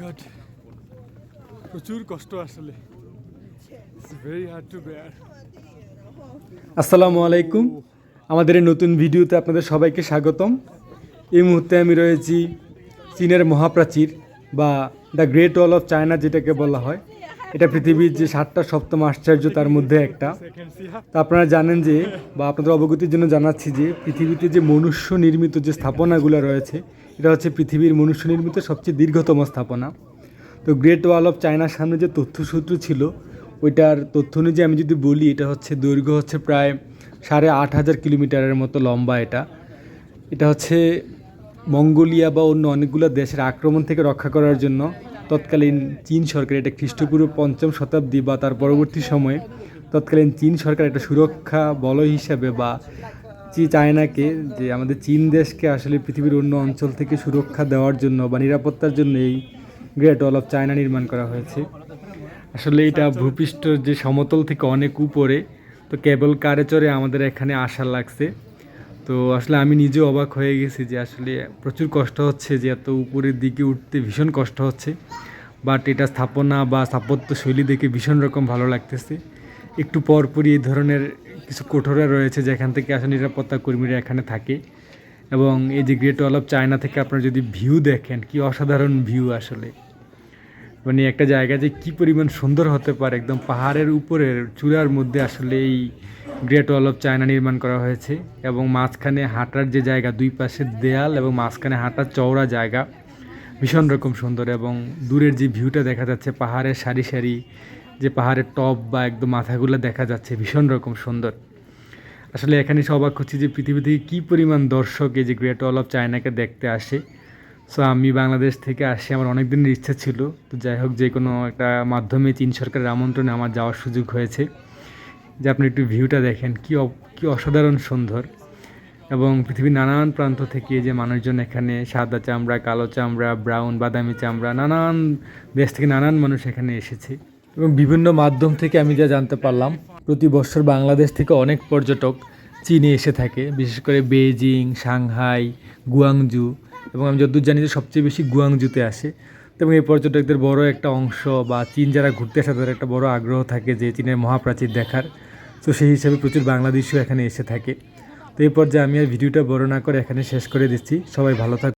God প্রচুর কষ্ট আসলে। টু আসসালামু আলাইকুম। আমাদের এই নতুন ভিডিওতে আপনাদের সবাইকে স্বাগতম। এই মুহূর্তে আমি রয়েছি চীনের মহাপ্রাচীর বা the great wall of China যেটাকে বলা হয়। এটা পৃথিবীর যে সাতটা সপ্তম আশ্চর্য, তার মধ্যে একটা। তা আপনারা জানেন যে, বা আপনাদের অবগতির জন্য জানাচ্ছি যে, পৃথিবীতে যে মনুষ্য নির্মিত যে স্থাপনাগুলো রয়েছে, এটা হচ্ছে পৃথিবীর মনুষ্য নির্মিত সবচেয়ে দীর্ঘতম স্থাপনা। তো গ্রেট ওয়াল অফ চায়নার সামনে যে তথ্যসূত্র ছিল, ওইটার তথ্য অনুযায়ী আমি যদি বলি, এটা হচ্ছে দৈর্ঘ্য হচ্ছে প্রায় সাড়ে আট হাজার কিলোমিটারের মতো লম্বা এটা। এটা হচ্ছে মঙ্গোলিয়া বা অন্য অনেকগুলো দেশের আক্রমণ থেকে রক্ষা করার জন্য তৎকালীন চীন সরকার এটা খ্রিস্টপূর্ব পঞ্চম শতাব্দী বা তার পরবর্তী সময়ে তৎকালীন চীন সরকার একটা সুরক্ষা বলয় হিসাবে বা চায়নাকে যে আমাদের চীন দেশকে আসলে পৃথিবীর অন্য অঞ্চল থেকে সুরক্ষা দেওয়ার জন্য বা নিরাপত্তার জন্য এই গ্রেট ওয়াল অফ চায়না নির্মাণ করা হয়েছে। আসলে এটা ভূপৃষ্ঠর যে সমতল থেকে অনেক উপরে, তো কেবল কারে চড়ে আমাদের এখানে আসা লাগছে। তো আসলে আমি নিজেও অবাক হয়ে গেছি যে আসলে প্রচুর কষ্ট হচ্ছে, যে এত উপরের দিকে উঠতে ভীষণ কষ্ট হচ্ছে। বাট এটা স্থাপনা বা স্থাপত্য শৈলী দেখে ভীষণ রকম ভালো লাগতেছে। একটু পরপরই এই ধরনের কিছু কোঠরা রয়েছে, যেখান থেকে আসলে নিরাপত্তা কর্মীরা এখানে থাকে। এবং এই যে গ্রেট ওয়াল অফ চায়না থেকে আপনারা যদি ভিউ দেখেন, কি অসাধারণ ভিউ আসলে। মানে একটা জায়গা যে কি পরিমাণ সুন্দর হতে পারে, একদম পাহাড়ের উপরের চূড়ার মধ্যে আসলে এই গ্রেট ওয়াল অফ চায়না নির্মাণ করা হয়েছে এবং মাঝখানে হাঁটার যে জায়গা, দুই পাশে দেয়াল এবং মাঝখানে হাঁটার চওড়া জায়গা ভীষণ রকম সুন্দর এবং দূরের যে ভিউটা দেখা যাচ্ছে, পাহাড়ের সারি সারি যে পাহাড়ের টপ বা একদম মাথাগুলো দেখা যাচ্ছে, ভীষণ রকম সুন্দর। আসলে এখানে এসে অবাক হচ্ছি যে পৃথিবী থেকে কী পরিমাণ দর্শক এই যে গ্রেট ওয়াল অফ চায়নাকে দেখতে আসে। সো আমি বাংলাদেশ থেকে আসি, আমার অনেক দিনের ইচ্ছা ছিল। তো যাই হোক যে কোনো একটা মাধ্যমে চীন সরকারের আমন্ত্রণে আমার যাওয়ার সুযোগ হয়েছে। যে আপনি একটু ভিউটা দেখেন, কি কি অসাধারণ সুন্দর। এবং পৃথিবীর নানান প্রান্ত থেকে যে মানুষজন এখানে, সাদা চামড়া, কালো চামড়া ব্রাউন বাদামি চামড়া, নানান দেশ থেকে নানান মানুষ এখানে এসেছে। এবং বিভিন্ন মাধ্যম থেকে আমি যা জানতে পারলাম, প্রতি বছর বাংলাদেশ থেকে অনেক পর্যটক চীনে এসে থাকে, বিশেষ করে বেজিং সাংহাই, গুয়াংজু। এবং আমি যতদূর জানি যে সবচেয়ে বেশি গুয়াংজুতে আসে। এবং এই পর্যটকদের বড় একটা অংশ বা চীন যারা ঘুরতে আসে, তাদের একটা বড় আগ্রহ থাকে যে চীনের মহাপ্রাচীর দেখার। তো সেই হিসাবে প্রচুর বাংলাদেশও এখানে এসে থাকে। তো এই পর্যায়ে আমি আর ভিডিওটা বড় না করে এখানে শেষ করে দিচ্ছি। সবাই ভালো থাক